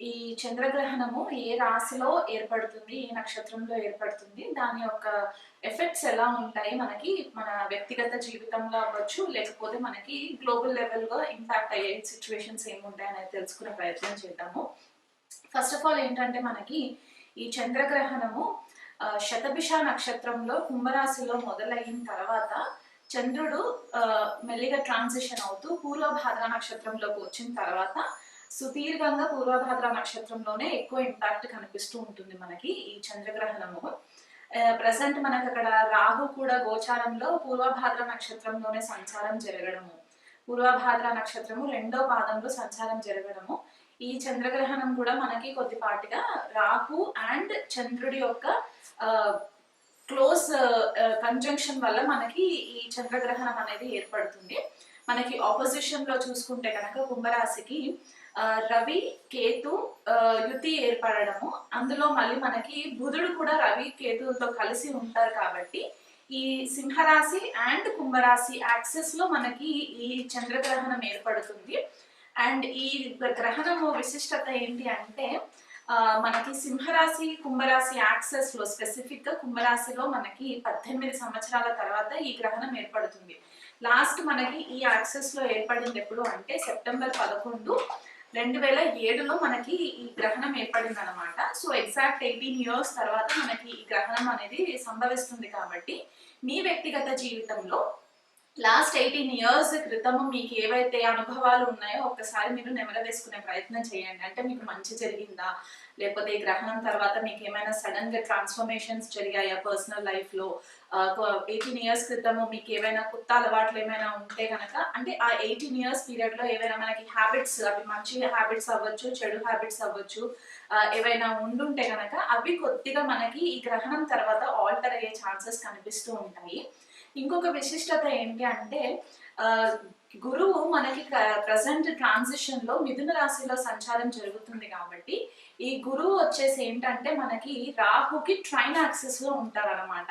ఈ చంద్రగ్రహణము ఏ రాశిలో ఏర్పడుతుంది ఏ నక్షత్రంలో ఏర్పడుతుంది దాని యొక్క ఎఫెక్ట్స్ ఎలా ఉంటాయి మనకి మన వ్యక్తిగత జీవితంలో అవ్వచ్చు లేకపోతే మనకి గ్లోబల్ లెవెల్గా ఇంపాక్ట్ అయ్యే సిచ్యువేషన్స్ ఏముంటాయి అనేది తెలుసుకునే ప్రయత్నం చేద్దాము. ఫస్ట్ ఆఫ్ ఆల్ ఏంటంటే మనకి ఈ చంద్రగ్రహణము శతభిష నక్షత్రంలో కుంభరాశిలో మొదలైన తర్వాత చంద్రుడు మెల్లిగా ట్రాన్సిషన్ అవుతూ పూర్వభాద్ర నక్షత్రంలోకి వచ్చిన తర్వాత సుదీర్ఘంగా పూర్వభాద్ర నక్షత్రంలోనే ఎక్కువ ఇంపాక్ట్ కనిపిస్తూ ఉంటుంది మనకి ఈ చంద్రగ్రహణము. ప్రజెంట్ మనకు అక్కడ రాహు కూడా గోచారంలో పూర్వభాద్ర నక్షత్రంలోనే సంచారం జరగడము. పూర్వభాద్ర నక్షత్రము రెండో పాదంలో సంచారం జరగడము. ఈ చంద్రగ్రహణం కూడా మనకి కొద్దిపాటిగా రాహు అండ్ చంద్రుడి యొక్క క్లోజ్ కంజంక్షన్ వల్ల మనకి ఈ చంద్రగ్రహణం అనేది ఏర్పడుతుంది. మనకి ఆపోజిషన్లో చూసుకుంటే కనుక కుంభరాశికి రవి కేతు యుతి ఏర్పడడము. అందులో మళ్ళీ మనకి బుధుడు కూడా రవి కేతులతో కలిసి ఉంటారు కాబట్టి ఈ సింహరాశి అండ్ కుంభరాశి యాక్సెస్లో మనకి ఈ చంద్రగ్రహణం ఏర్పడుతుంది. అండ్ ఈ గ్రహణము విశిష్టత ఏంటి అంటే మనకి సింహరాశి కుంభరాశి యాక్సెస్లో స్పెసిఫిక్గా కుంభరాశిలో మనకి పద్దెనిమిది సంవత్సరాల తర్వాత ఈ గ్రహణం ఏర్పడుతుంది. లాస్ట్ మనకి ఈ యాక్సెస్లో ఏర్పడింది ఎప్పుడు అంటే సెప్టెంబర్ పదకొండు. రెండు వేల ఏడులో మనకి ఈ గ్రహణం ఏర్పడింది అనమాట సో ఎగ్జాక్ట్ ఎయిటీన్ ఇయర్స్ తర్వాత మనకి ఈ గ్రహణం అనేది సంభవిస్తుంది కాబట్టి మీ వ్యక్తిగత జీవితంలో లాస్ట్ ఎయిటీన్ ఇయర్స్ క్రితం మీకు ఏవైతే అనుభవాలు ఉన్నాయో ఒక్కసారి మీరు నెమల వేసుకునే ప్రయత్నం చేయండి. అంటే మీకు మంచి జరిగిందా? లేకపోతే ఈ గ్రహణం తర్వాత మీకు ఏమైనా సడన్గా ట్రాన్స్ఫర్మేషన్స్ జరిగాయా పర్సనల్ లైఫ్లో? ఎయిటీన్ ఇయర్స్ క్రితము మీకు ఏవైనా కొత్త అలవాట్లు ఏమైనా ఉంటే కనుక అంటే ఆ ఎయిటీన్ ఇయర్స్ పీరియడ్లో ఏవైనా మనకి హ్యాబిట్స్ అవి మంచి హ్యాబిట్స్ అవ్వచ్చు చెడు హ్యాబిట్స్ అవ్వచ్చు ఏవైనా ఉండుంటే కనుక అవి కొద్దిగా మనకి ఈ గ్రహణం తర్వాత ఆల్టర్ అయ్యే ఛాన్సెస్ కనిపిస్తూ ఉంటాయి. ఇంకొక విశిష్టత ఏంటి అంటే గురువు మనకి ప్రజెంట్ ట్రాన్సిషన్లో మిథున రాశిలో సంచారం జరుగుతుంది కాబట్టి ఈ గురువు వచ్చేసి ఏంటంటే మనకి రాహుకి ట్రైన్ యాక్సెస్లో ఉంటారన్నమాట.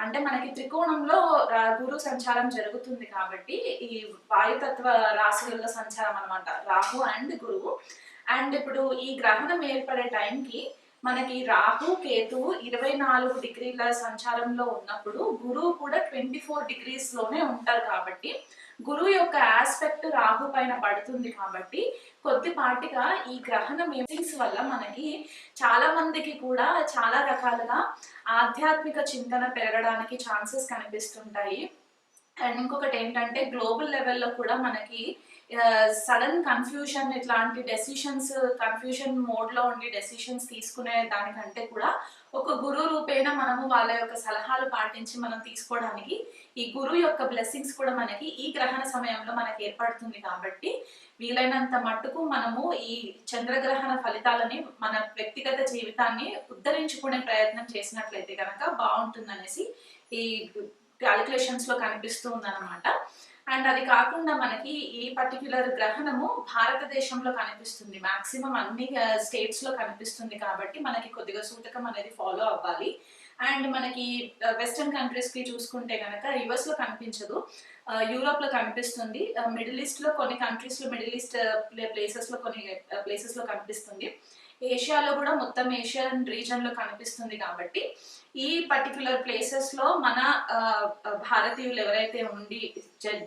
అంటే మనకి త్రికోణంలో రా- గురు సంచారం జరుగుతుంది కాబట్టి ఈ వాయుతత్వ రాశులలో సంచారం అనమాట రాహు అండ్ గురువు. అండ్ ఇప్పుడు ఈ గ్రహణం ఏర్పడే టైంకి మనకి రాహు కేతువు ఇరవై నాలుగు డిగ్రీల సంచారంలో ఉన్నప్పుడు గురువు కూడా ట్వంటీ ఫోర్ డిగ్రీస్లోనే ఉంటారు కాబట్టి గురువు యొక్క ఆస్పెక్ట్ రాహు పైన పడుతుంది కాబట్టి కొద్దిపాటిగా ఈ గ్రహణం మీటింగ్స్ వల్ల మనకి చాలా మందికి కూడా చాలా రకాలుగా ఆధ్యాత్మిక చింతన పెరగడానికి ఛాన్సెస్ కనిపిస్తుంటాయి. అండ్ ఇంకొకటి ఏంటంటే గ్లోబల్ లెవెల్లో కూడా మనకి సడన్ కన్ఫ్యూషన్ ఇట్లాంటి డెసిషన్స్ కన్ఫ్యూషన్ మోడ్లో ఉండి డెసిషన్స్ తీసుకునే దానికంటే కూడా ఒక గురు రూపేణ మనము వాళ్ళ యొక్క సలహాలు పాటించి మనం తీసుకోవడానికి ఈ గురువు యొక్క బ్లెస్సింగ్స్ కూడా మనకి ఈ గ్రహణ సమయంలో మనకి ఏర్పడుతుంది కాబట్టి వీలైనంత మట్టుకు మనము ఈ చంద్రగ్రహణ ఫలితాలని మన వ్యక్తిగత జీవితాన్ని ఉద్ధరించుకునే ప్రయత్నం చేసినట్లయితే కనుక బాగుంటుందనేసి ఈ క్యాలిక్యులేషన్స్లో కనిపిస్తూ ఉందన్నమాట. అండ్ అది కాకుండా మనకి ఈ పర్టిక్యులర్ గ్రహణము భారతదేశంలో కనిపిస్తుంది. మాక్సిమం అన్ని స్టేట్స్లో కనిపిస్తుంది కాబట్టి మనకి కొద్దిగా సూతకం అనేది ఫాలో అవ్వాలి. అండ్ మనకి వెస్టర్న్ కంట్రీస్కి చూసుకుంటే కనుక యుఎస్లో కనిపించదు. యూరోప్లో కనిపిస్తుంది. మిడిల్ ఈస్ట్లో కొన్ని కంట్రీస్లో మిడిల్ ఈస్ట్ ప్లేసెస్లో కొన్ని ప్లేసెస్లో కనిపిస్తుంది. ఏషియాలో కూడా మొత్తం ఏషియన్ రీజన్లో కనిపిస్తుంది కాబట్టి ఈ పర్టికులర్ ప్లేసెస్లో మన భారతీయులు ఎవరైతే ఉండి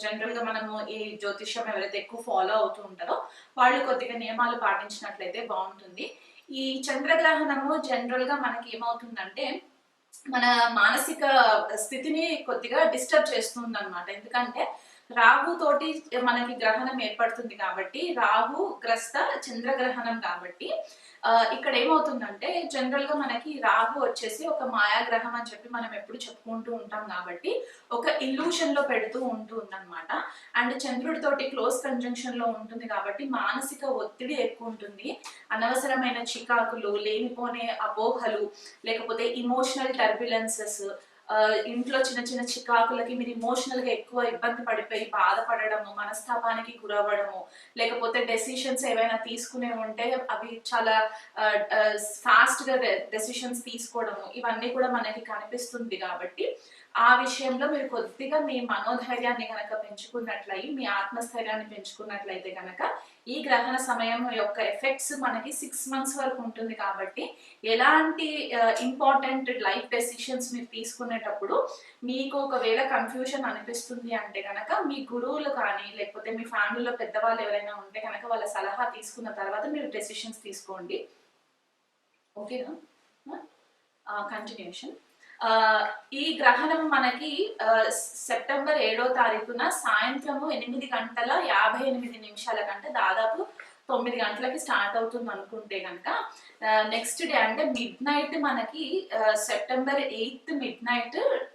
జనరల్గా మనము ఈ జ్యోతిష్యం ఎవరైతే ఎక్కువ ఫాలో అవుతూ ఉంటారో వాళ్ళు కొద్దిగా నియమాలు పాటించినట్లయితే బాగుంటుంది. ఈ చంద్రగ్రహణము జనరల్గా మనకి ఏమవుతుందంటే మన మానసిక స్థితిని కొద్దిగా డిస్టర్బ్ చేస్తుంది అనమాట ఎందుకంటే రాహు తోటి మనకి గ్రహణం ఏర్పడుతుంది కాబట్టి రాహు గ్రస్త చంద్రగ్రహణం కాబట్టి ఇక్కడ ఏమవుతుందంటే జనరల్గా మనకి రాహు వచ్చేసి ఒక మాయాగ్రహం అని చెప్పి మనం ఎప్పుడు చెప్పుకుంటూ ఉంటాం కాబట్టి ఒక ఇల్యూషన్లో పెడుతూ ఉంటుంది అనమాట అండ్ చంద్రుడితోటి క్లోజ్ కంజంక్షన్లో ఉంటుంది కాబట్టి మానసిక ఒత్తిడి ఎక్కువ ఉంటుంది. అనవసరమైన చికాకులు లేనిపోనే అపోహలు లేకపోతే ఇమోషనల్ టర్బులెన్సెస్ ఇంట్లో చిన్న చిన్న చికాకులకి మీరు ఇమోషనల్గా ఎక్కువ ఇబ్బంది పడిపోయి బాధపడడము మనస్తాపానికి గురవ్వడము లేకపోతే డెసిషన్స్ ఏవైనా తీసుకునే ఉంటే అవి చాలా ఫాస్ట్గా డెసిషన్స్ తీసుకోవడము ఇవన్నీ కూడా మనకి కనిపిస్తుంది కాబట్టి ఆ విషయంలో మీరు కొద్దిగా మీ మనోధైర్యాన్ని కనుక పెంచుకున్నట్లయి మీ ఆత్మస్థైర్యాన్ని పెంచుకున్నట్లయితే కనుక ఈ గ్రహణ సమయం యొక్క ఎఫెక్ట్స్ మనకి సిక్స్ మంత్స్ వరకు ఉంటుంది కాబట్టి ఎలాంటి ఇంపార్టెంట్ లైఫ్ డెసిషన్స్ మీరు తీసుకునేటప్పుడు మీకు ఒకవేళ కన్ఫ్యూజన్ అనిపిస్తుంది అంటే కనుక మీ గురువులు కానీ లేకపోతే మీ ఫ్యామిలీలో పెద్దవాళ్ళు ఎవరైనా ఉంటే కనుక వాళ్ళ సలహా తీసుకున్న తర్వాత మీరు డెసిషన్స్ తీసుకోండి. ఓకేనా కంటిన్యూషన్ ఈ గ్రహణం మనకి సెప్టెంబర్ ఏడో తారీఖున సాయంత్రము ఎనిమిది గంటల యాభై ఎనిమిది నిమిషాల కంటే దాదాపు తొమ్మిది గంటలకి స్టార్ట్ అవుతుంది అనుకుంటే కనుక నెక్స్ట్ డే అంటే మిడ్ నైట్ మనకి September eighth midnight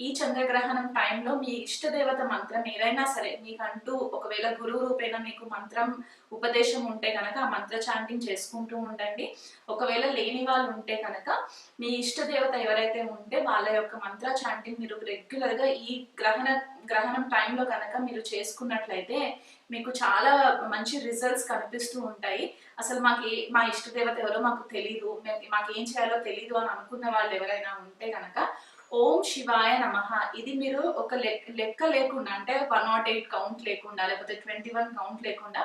ఈ చంద్రగ్రహణం టైంలో మీ ఇష్టదేవత మంత్రం ఏదైనా సరే మీకంటూ ఒకవేళ గురువు రూపేణ మీకు మంత్రం ఉపదేశం ఉంటే కనుక ఆ మంత్ర చాంటింగ్ చేసుకుంటూ ఉండండి. ఒకవేళ లేని వాళ్ళు ఉంటే కనుక మీ ఇష్టదేవత ఎవరైతే ఉంటే వాళ్ళ యొక్క మంత్ర చాంటింగ్ మీరు రెగ్యులర్గా ఈ గ్రహణ గ్రహణం టైంలో కనుక మీరు చేసుకున్నట్లయితే మీకు చాలా మంచి రిజల్ట్స్ కనిపిస్తూ ఉంటాయి. అసలు మాకు ఏ మా ఇష్టదేవత ఎవరో మాకు తెలీదు. మేము- మాకు ఏం చేయాలో తెలీదు అని అనుకున్న వాళ్ళు ఎవరైనా ఉంటే కనుక ఓం శివాయ నమ. ఇది మీరు ఒక లెక్క లెక్క లేకుండా అంటే వన్ నాట్ ఎయిట్ కౌంట్ లేకుండా లేకపోతే ట్వంటీ వన్ కౌంట్ లేకుండా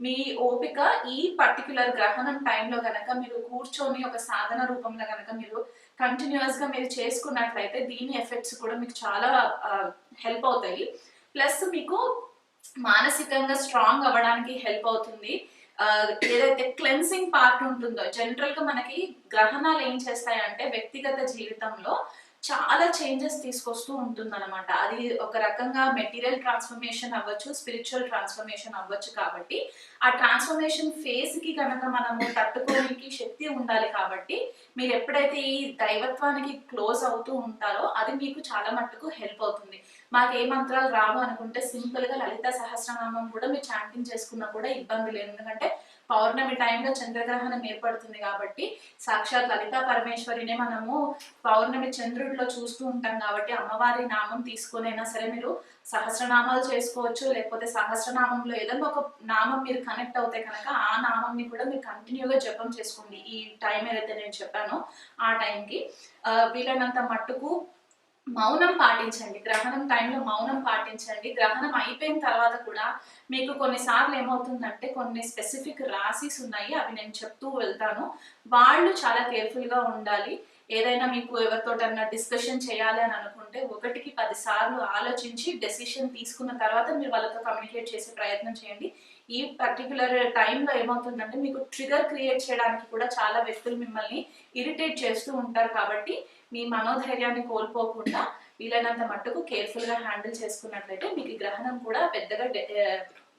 మీ ఓపిక ఈ పర్టికులర్ గ్రహణం టైంలో కనుక మీరు కూర్చొని ఒక సాధన రూపంలో కనుక మీరు కంటిన్యూస్గా మీరు చేసుకున్నట్లయితే దీని ఎఫెక్ట్స్ కూడా మీకు చాలా హెల్ప్ అవుతాయి. ప్లస్ మీకు మానసికంగా స్ట్రాంగ్ అవ్వడానికి హెల్ప్ అవుతుంది. ఏదైతే క్లెన్సింగ్ పార్ట్ ఉంటుందో జనరల్గా మనకి గ్రహణాలు ఏం చేస్తాయంటే వ్యక్తిగత జీవితంలో చాలా చేంజెస్ తీసుకొస్తూ ఉంటుంది అనమాట అది ఒక రకంగా మెటీరియల్ ట్రాన్స్ఫర్మేషన్ అవ్వచ్చు స్పిరిచువల్ ట్రాన్స్ఫర్మేషన్ అవ్వచ్చు కాబట్టి ఆ ట్రాన్స్ఫర్మేషన్ ఫేజ్కి కనుక మనము తట్టుకోనికి శక్తి ఉండాలి కాబట్టి మీరు ఎప్పుడైతే ఈ దైవత్వానికి క్లోజ్ అవుతూ ఉంటారో అది మీకు చాలా మట్టుకు హెల్ప్ అవుతుంది. మాకు ఏ మంత్రాలు రావు అనుకుంటే సింపుల్గా లలిత సహస్రనామం కూడా మీరు చాంటింగ్ చేసుకున్నా కూడా ఇబ్బంది లేదు. ఎందుకంటే పౌర్ణమి టైంలో చంద్రగ్రహణం ఏర్పడుతుంది కాబట్టి సాక్షాత్ లలితా పరమేశ్వరినే మనము పౌర్ణమి చంద్రుడిలో చూస్తూ ఉంటాం కాబట్టి అమ్మవారి నామం తీసుకునైనా సరే మీరు సహస్రనామాలు చేసుకోవచ్చు లేకపోతే సహస్రనామంలో ఏదైనా ఒక నామం మీరు కనెక్ట్ అవుతే కనుక ఆ నామంని కూడా మీరు కంటిన్యూగా జపం చేసుకోండి. ఈ టైం ఏదైతే నేను చెప్పానో ఆ టైంకి వీలైనంత మట్టుకు మౌనం పాటించండి. గ్రహణం టైంలో మౌనం పాటించండి. గ్రహణం అయిపోయిన తర్వాత కూడా మీకు కొన్నిసార్లు ఏమవుతుందంటే కొన్ని స్పెసిఫిక్ రాశిస్ ఉన్నాయి. అవి నేను చెప్తూ వెళ్తాను. వాళ్ళు చాలా కేర్ఫుల్గా ఉండాలి. ఏదైనా మీకు ఎవరితోటన్నా డిస్కషన్ చేయాలి అని అనుకుంటే ఒకటికి పది సార్లు ఆలోచించి డెసిషన్ తీసుకున్న తర్వాత మీరు వాళ్ళతో కమ్యూనికేట్ చేసే ప్రయత్నం చేయండి. ఈ పర్టికులర్ టైంలో ఏమవుతుందంటే మీకు ట్రిగర్ క్రియేట్ చేయడానికి కూడా చాలా వ్యక్తులు మిమ్మల్ని ఇరిటేట్ చేస్తూ ఉంటారు కాబట్టి మీ మనోధైర్యాన్ని కోల్పోకుండా వీలైనంత మట్టుకు కేర్ఫుల్గా హ్యాండిల్ చేసుకున్నట్లయితే మీకు గ్రహణం కూడా పెద్దగా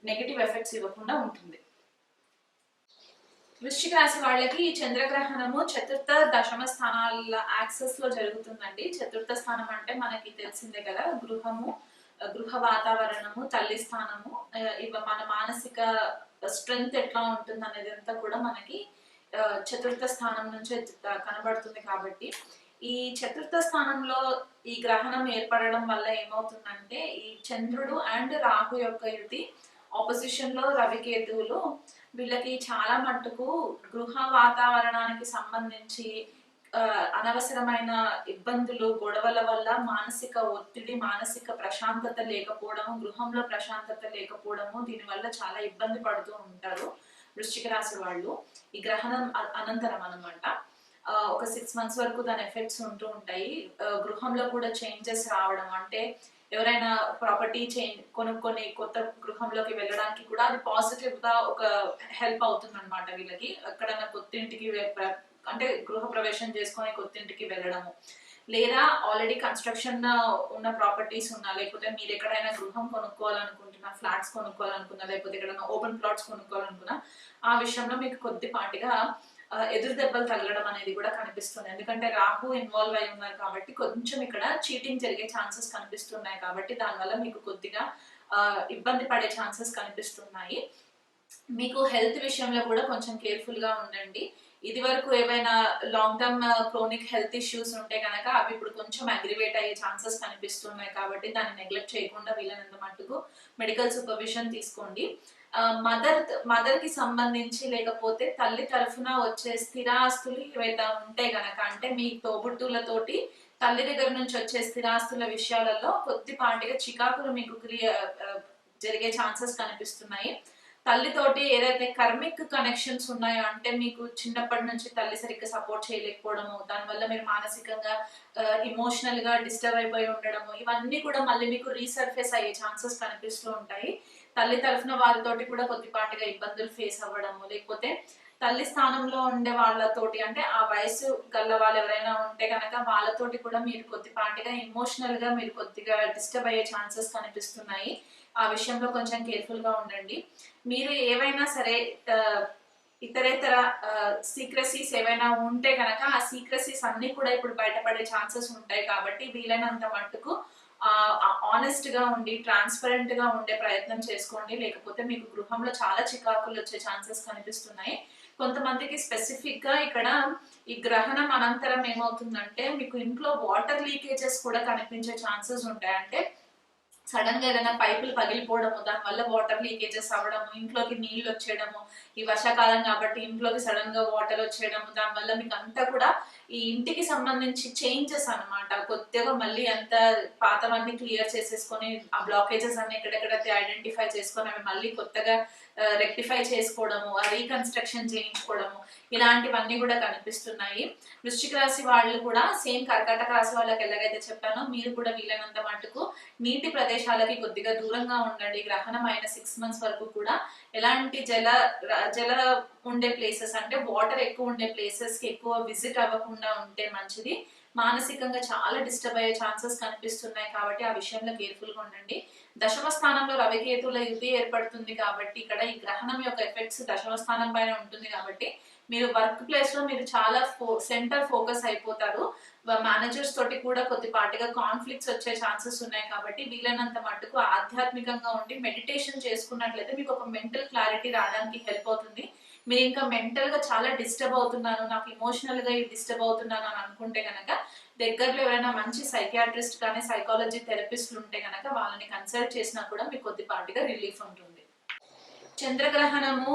నెగిటివ్ ఎఫెక్ట్స్ eh, ఇవ్వకుండా ఉంటుంది. వృశ్చిక రాశి వాళ్ళకి ఈ చంద్రగ్రహణము చతుర్థ దశమ స్థానాల యాక్సెస్లో జరుగుతుందండి. చతుర్థ స్థానం అంటే మనకి తెలిసిందే కదా గృహము గృహ వాతావరణము తల్లి స్థానము ఇవ మన మానసిక స్ట్రెంగ్త్ ఎట్లా ఉంటుంది అనేది అంతా కూడా మనకి చతుర్థ స్థానం నుంచే కనబడుతుంది కాబట్టి. ఈ చతుర్థ స్థానంలో ఈ గ్రహణం ఏర్పడడం వల్ల ఏమవుతుందంటే ఈ చంద్రుడు అండ్ రాహు యొక్క యుతి ఆపోజిషన్లో రవికేతువులు వీళ్ళకి చాలా మట్టుకు గృహ వాతావరణానికి సంబంధించి అనవసరమైన ఇబ్బందులు గొడవల వల్ల మానసిక ఒత్తిడి మానసిక ప్రశాంతత లేకపోవడము గృహంలో ప్రశాంతత లేకపోవడము దీనివల్ల చాలా ఇబ్బంది పడుతూ ఉంటారు వృశ్చిక రాశి వాళ్ళు. ఈ గ్రహణం అనంతరం అనమాట ఒక సిక్స్ మంత్స్ వరకు దాని ఎఫెక్ట్స్ ఉంటూ ఉంటాయి. గృహంలో కూడా చేంజెస్ రావడం అంటే ఎవరైనా ప్రాపర్టీ చేంజ్ కొనుక్కొని కొత్త గృహంలోకి వెళ్ళడానికి కూడా అది పాజిటివ్గా ఒక హెల్ప్ అవుతుంది అనమాట వీళ్ళకి. ఎక్కడైనా కొత్తింటికి ఇంటికి అంటే గృహ ప్రవేశం చేసుకొని కొత్తింటికి వెళ్ళడము. లేదా ఆల్రెడీ కన్స్ట్రక్షన్ ఉన్న ప్రాపర్టీస్ ఉన్నా లేకపోతే మీరు ఎక్కడైనా గృహం కొనుక్కోవాలనుకుంటున్నా ఫ్లాట్స్ కొనుక్కోవాలనుకున్నా లేకపోతే ఎక్కడైనా ఓపెన్ ప్లాట్స్ కొనుక్కోవాలనుకున్నా ఆ విషయంలో మీకు కొద్దిపాటిగా ఎదురు దెబ్బలు తగలడం అనేది కూడా కనిపిస్తుంది. ఎందుకంటే రాహు ఇన్వాల్వ్ అయి ఉన్నారు కాబట్టి కొంచెం ఇక్కడ చీటింగ్ జరిగే ఛాన్సెస్ కనిపిస్తున్నాయి కాబట్టి దానివల్ల మీకు కొద్దిగా ఇబ్బంది పడే ఛాన్సెస్ కనిపిస్తున్నాయి. మీకు హెల్త్ విషయంలో కూడా కొంచెం కేర్ఫుల్గా ఉండండి. ఇది వరకు ఏవైనా long term chronic health issues ఉంటే కనుక అవి ఇప్పుడు కొంచెం అగ్రివేట్ అయ్యే ఛాన్సెస్ కనిపిస్తున్నాయి కాబట్టి దాన్ని నెగ్లెక్ట్ చేయకుండా వీళ్ళనంత మట్టుకు మెడికల్ సూపర్విజన్ తీసుకోండి. Uh, మదర్ మదర్కి సంబంధించి లేకపోతే తల్లి తరఫున వచ్చే స్థిరాస్తులు ఏవైతే ఉంటే కనుక అంటే మీ తోబుట్టులతోటి తల్లి దగ్గర నుంచి వచ్చే స్థిరాస్తుల విషయాలలో కొద్దిపాటిగా చికాకులు మీకు క్రియ uh, జరిగే ఛాన్సెస్ కనిపిస్తున్నాయి. తల్లితోటి ఏదైతే కర్మిక్ కనెక్షన్స్ ఉన్నాయో అంటే మీకు చిన్నప్పటి నుంచి తల్లి సరిగ్గా సపోర్ట్ చేయలేకపోవడము దానివల్ల మీరు మానసికంగా ఇమోషనల్గా డిస్టర్బ్ అయిపోయి ఉండడము ఇవన్నీ కూడా మళ్ళీ మీకు రీసర్ఫేస్ అయ్యే ఛాన్సెస్ కనిపిస్తూ ఉంటాయి. తల్లి తరఫున వారితోటి కూడా కొద్దిపాటిగా ఇబ్బందులు ఫేస్ అవ్వడము లేకపోతే తల్లి స్థానంలో ఉండే వాళ్ళతోటి అంటే ఆ వయసు గల్ల వాళ్ళు ఎవరైనా ఉంటే కనుక వాళ్ళతోటి కూడా మీరు కొద్దిపాటిగా ఎమోషనల్గా మీరు కొద్దిగా డిస్టర్బ్ అయ్యే ఛాన్సెస్ కనిపిస్తున్నాయి. ఆ విషయంలో కొంచెం కేర్ఫుల్గా ఉండండి. మీరు ఏవైనా సరే ఇతరేతర సీక్రసీస్ ఏవైనా ఉంటే కనుక ఆ సీక్రసీస్ అన్ని కూడా ఇప్పుడు బయటపడే ఛాన్సెస్ ఉంటాయి కాబట్టి వీలైనంత మట్టుకు ఆనెస్ట్గా ఉండి ట్రాన్స్పరెంట్గా ఉండే ప్రయత్నం చేసుకోండి. లేకపోతే మీకు గృహంలో చాలా చికాకులు వచ్చే ఛాన్సెస్ కనిపిస్తున్నాయి. కొంతమందికి స్పెసిఫిక్గా ఇక్కడ ఈ గ్రహణం అనంతరం ఏమవుతుందంటే మీకు ఇంట్లో వాటర్ లీకేజెస్ కూడా కనిపించే ఛాన్సెస్ ఉంటాయి. అంటే సడన్గా ఏదైనా పైపులు పగిలిపోవడము దానివల్ల వాటర్ లీకేజెస్ అవ్వడము ఇంట్లోకి నీళ్ళు వచ్చేయడము ఈ వర్షాకాలం కాబట్టి ఇంట్లోకి సడన్గా వాటర్ వచ్చేయడము దానివల్ల మీకు అంతా కూడా ఈ ఇంటికి సంబంధించి చేంజెస్ అనమాట కొద్దిగా మళ్ళీ అంత పాతవన్నీ క్లియర్ చేసేసుకొని ఆ బ్లాకేజెస్ అన్ని ఎక్కడెక్కడైతే ఐడెంటిఫై చేసుకొని అవి మళ్ళీ కొత్తగా రెక్టిఫై చేసుకోవడము ఆ రీకన్స్ట్రక్షన్ చేయించుకోవడము ఇలాంటివన్నీ కూడా కనిపిస్తున్నాయి. వృశ్చిక రాశి వాళ్ళు కూడా సేమ్ కర్కాటక రాశి వాళ్ళకి ఎలాగైతే చెప్పానో మీరు కూడా వీలైనంత మటుకు నీటి ప్రదేశాలకి కొద్దిగా దూరంగా ఉండండి. గ్రహణం అయిన సిక్స్ మంత్స్ వరకు కూడా ఎలాంటి జల జల ఉండే ప్లేసెస్ అంటే వాటర్ ఎక్కువ ఉండే ప్లేసెస్కి ఎక్కువ విజిట్ అవ్వకుండా ఉంటే మంచిది. మానసికంగా చాలా డిస్టర్బ్ అయ్యే ఛాన్సెస్ కనిపిస్తున్నాయి కాబట్టి ఆ విషయంలో కేర్ఫుల్గా ఉండండి. దశమ స్థానంలో రవికేతుల యుద్ధి ఏర్పడుతుంది కాబట్టి ఇక్కడ ఈ గ్రహణం యొక్క ఎఫెక్ట్స్ దశమ స్థానం పైన ఉంటుంది కాబట్టి మీరు వర్క్ ప్లేస్లో మీరు చాలా ఫో సెంటర్ ఫోకస్ అయిపోతారు. మేనేజర్స్ తోటి కూడా కొద్దిపాటిగా కాన్ఫ్లిక్ట్స్ వచ్చే ఛాన్సెస్ ఉన్నాయి కాబట్టి వీలైనంత మట్టుకు ఆధ్యాత్మికంగా ఉండి మెడిటేషన్ చేసుకున్నట్లయితే మీకు ఒక మెంటల్ క్లారిటీ రావడానికి హెల్ప్ అవుతుంది. మీరు ఇంకా మెంటల్గా చాలా డిస్టర్బ్ అవుతున్నాను నాకు ఇమోషనల్గా డిస్టర్బ్ అవుతున్నాను అని అనుకుంటే కనుక దగ్గరలో ఎవరైనా మంచి సైకియాట్రిస్ట్ కానీ సైకాలజీ థెరపిస్ట్లు ఉంటే కనుక వాళ్ళని కన్సల్ట్ చేసినా కూడా మీకు కొద్దిపాటిగా రిలీఫ్ ఉంటుంది. చంద్రగ్రహణము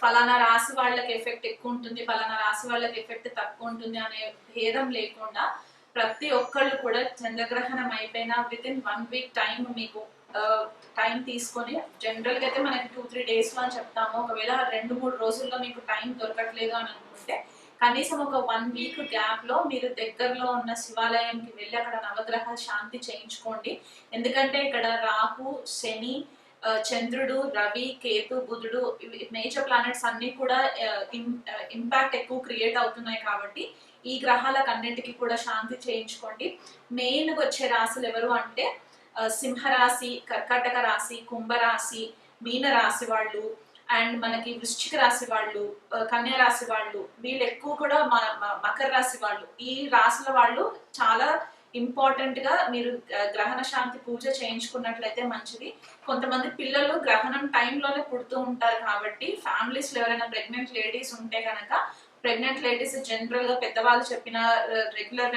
ఫలానా రాశి వాళ్ళకి ఎఫెక్ట్ ఎక్కువ ఉంటుంది ఫలానా రాశి వాళ్ళకి ఎఫెక్ట్ తక్కువ ఉంటుంది అనే భేదం లేకుండా ప్రతి ఒక్కళ్ళు కూడా చంద్రగ్రహణం అయిపోయిన with in one week time మీకు టైం తీసుకొని జనరల్గా అయితే మనకి టూ త్రీ డేస్లో అని చెప్తాము. ఒకవేళ రెండు మూడు రోజుల్లో మీకు టైం దొరకట్లేదు అని అనుకుంటే కనీసం ఒక వన్ వీక్ గ్యాప్లో మీరు దగ్గరలో ఉన్న శివాలయంకి వెళ్ళి అక్కడ నవగ్రహ శాంతి చేయించుకోండి. ఎందుకంటే ఇక్కడ రాహు శని చంద్రుడు రవి కేతు బుధుడు మేజర్ ప్లానెట్స్ అన్ని కూడా ఇంపాక్ట్ ఎక్కువ క్రియేట్ అవుతున్నాయి కాబట్టి ఈ గ్రహాలకు అన్నిటికీ కూడా శాంతి చేయించుకోండి. మెయిన్ వచ్చే రాశులు ఎవరు అంటే సింహరాశి కర్కాటక రాశి కుంభరాశి మీన రాశి వాళ్ళు అండ్ మనకి వృశ్చిక రాశి వాళ్ళు కన్యా రాశి వాళ్ళు వీళ్ళు ఎక్కువ కూడా మ- మ- మకర రాశి వాళ్ళు. ఈ రాశుల వాళ్ళు చాలా ఇంపార్టెంట్గా మీరు గ్రహణ శాంతి పూజ చేయించుకున్నట్లయితే మంచిది. కొంతమంది పిల్లలు గ్రహణం టైంలోనే పుడుతూ ఉంటారు కాబట్టి ఫ్యామిలీస్లో ఎవరైనా ప్రెగ్నెంట్ లేడీస్ ఉంటే కనుక ప్రెగ్నెంట్ లేడీస్ జనరల్గా పెద్దవాళ్ళు చెప్పిన రెగ్యులర్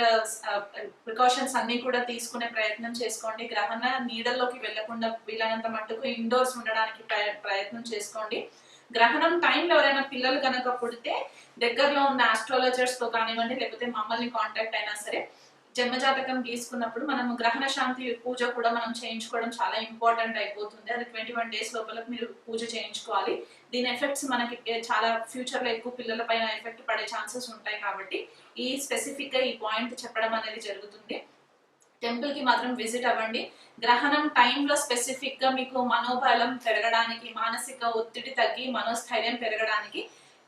ప్రికాషన్స్ అన్ని కూడా తీసుకునే ప్రయత్నం చేసుకోండి. గ్రహణ నీడల్లోకి వెళ్ళకుండా వీలైనంత మట్టుకు ఇండోర్స్ ఉండడానికి ప్రయత్నం చేసుకోండి. గ్రహణం టైంలో ఎవరైనా పిల్లలు కనుక పుడితే దగ్గరలో ఉన్న ఆస్ట్రాలజర్స్తో కానివ్వండి లేకపోతే మమ్మల్ని కాంటాక్ట్ అయినా సరే జన్మజాతకం గీసుకున్నప్పుడు మనం గ్రహణ శాంతి పూజ కూడా మనం చేయించుకోవడం చాలా ఇంపార్టెంట్ అయిపోతుంది. అది ట్వంటీ వన్ డేస్ లోపల మీరు పూజ చేయించుకోవాలి. దీని ఎఫెక్ట్స్ మనకి చాలా ఫ్యూచర్లో ఎక్కువ పిల్లల పైన ఎఫెక్ట్ పడే ఛాన్సెస్ ఉంటాయి కాబట్టి ఈ స్పెసిఫిక్గా ఈ పాయింట్ చెప్పడం అనేది జరుగుతుంది. టెంపుల్కి మాత్రం విజిట్ అవ్వండి. గ్రహణం టైంలో స్పెసిఫిక్గా మీకు మనోబలం పెరగడానికి మానసిక ఒత్తిడి తగ్గి మనోస్థైర్యం పెరగడానికి